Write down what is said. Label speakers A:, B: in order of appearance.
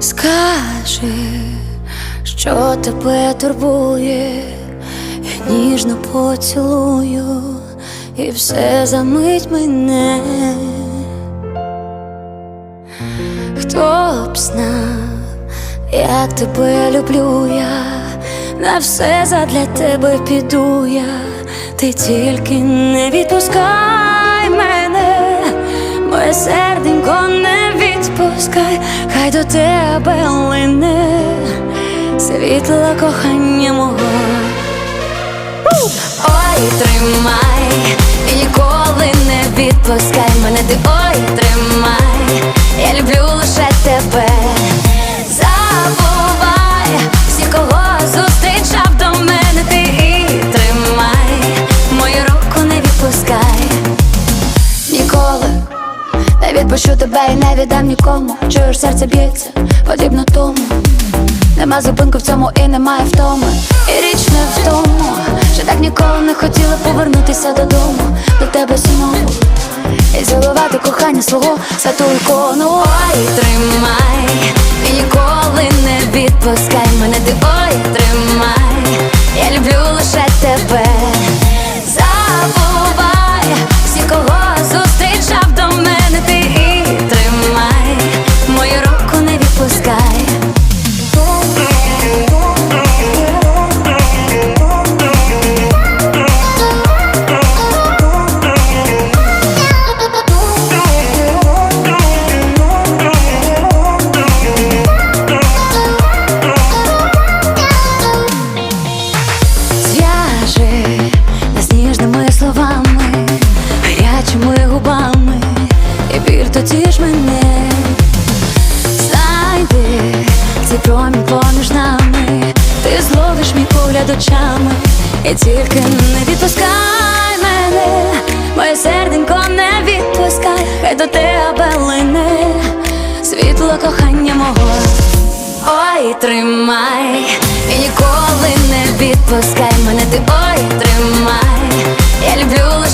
A: Скажи, що тебе турбує, я ніжно поцілую, і все замить мене. Хто б знав, як тебе люблю я, на все задля тебе піду я, ти тільки не відпускай мене, моє серденько не відпускай, хай до тебе лине світло кохання мого. Ой, тримай, і ніколи не відпускай мене, ти ой, тримай, не тебе і не віддам нікому. Чуєш, серце б'ється, подібно тому. Нема зупинку в цьому і немає втоми. І річ не в тому, що так ніколи не хотіла повернутися додому, до тебе знову І цілувати кохання свого святу ікону Ой, тримай, і ніколи не відпускай тоді ж мене знайди. Цей промінь поміж нами, ти зловиш мій погляд очами, і тільки не відпускай мене, моє серденько не відпускай, хай до тебе лине світло кохання мого. Ой, тримай, і ніколи не відпускай мене, ти ой, тримай, я люблю